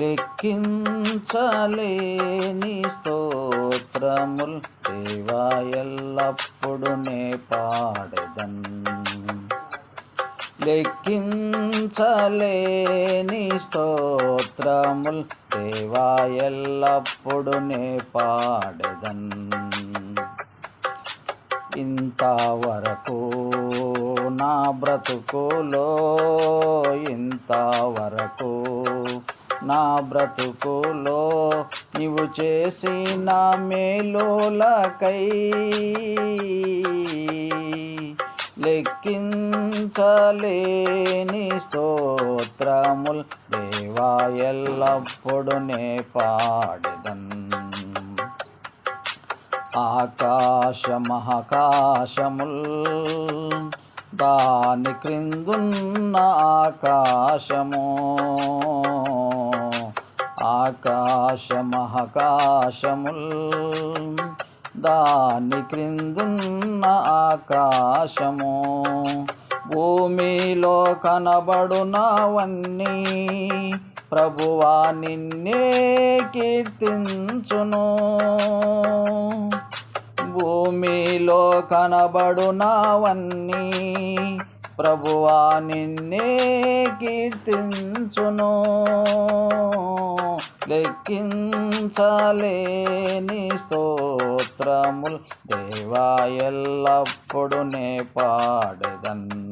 లెక్కించలేని స్తోత్రముల్ దేవా ఎల్లప్పుడు నే పాడదన్. లెక్కించలేని స్తోత్రముల్ దేవా ఎల్లప్పుడు నే పాడదన్. ఇంతవరకు నా బ్రతుకులో ఇంతవరకు నా బ్రతుకులో నీవు చేసిన మేలులకై లెక్కించలేని స్తోత్రముల్ దేవా ఎల్లప్పుడు నే పాడదన్. ఆకాశ మహాకాశముల్ దాని క్రిందున్న ఆకాశము ఆకాశమహకాశముల్ దాని క్రిందున్న ఆకాశము. భూమిలో కనబడునవన్నీ ప్రభువా నిన్నే కీర్తించును. భూమిలో కనబడునవన్నీ ప్రభువా నిన్నే కీర్తించును. లెక్కించలేని స్తోత్రముల్ దేవా ఎల్లప్పుడు నే పాడదన్.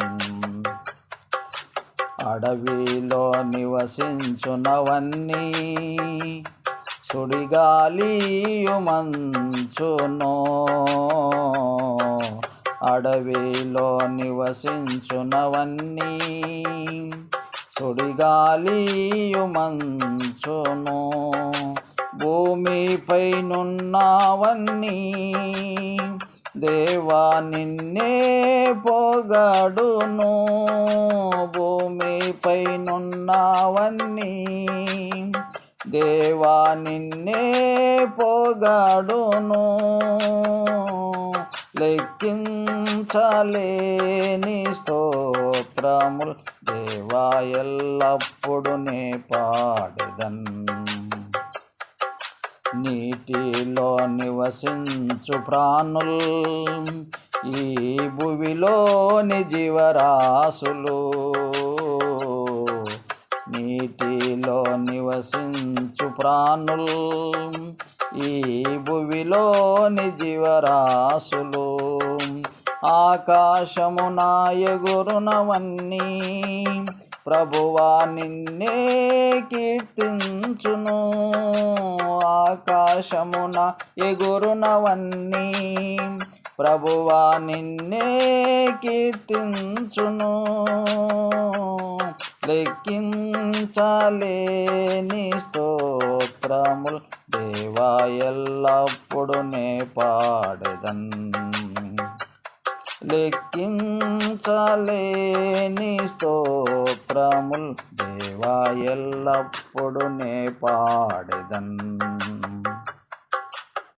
అడవిలో నివసించునవన్నీ సుడిగాలియు మంచును. అడవిలో నివసించునవన్నీ సుడిగాలియు మంచును భూమిపై నున్నావన్నీ దేవా నిన్నే పొగడును భూమిపై నున్నావన్నీ దేవా నిన్నే పొగడును లెక్కించలేని స్తోత్రముల్ దేవా ఎల్లప్పుడు నే పాడెదన్. నీటిలో నివసించు ప్రాణుల్ ఈ భువిలోని జీవరాశులు. నీటిలో నివసించు ప్రాణుల్ ఈ భువిలోని జీవరాశులు. ఆకాశమున ఎగురునవన్నీ ప్రభువా నిన్నే కీర్తించును. ఆకాశమున ఎగురునవన్నీ ప్రభువా నిన్నే కీర్తించును. లెక్కించలేని స్తోత్రములు దేవా ఎల్లప్పుడు నే పాడెదన్. లెక్కించలేని స్తోత్రముల్ దేవా ఎల్లప్పుడు నే పాడెదన్.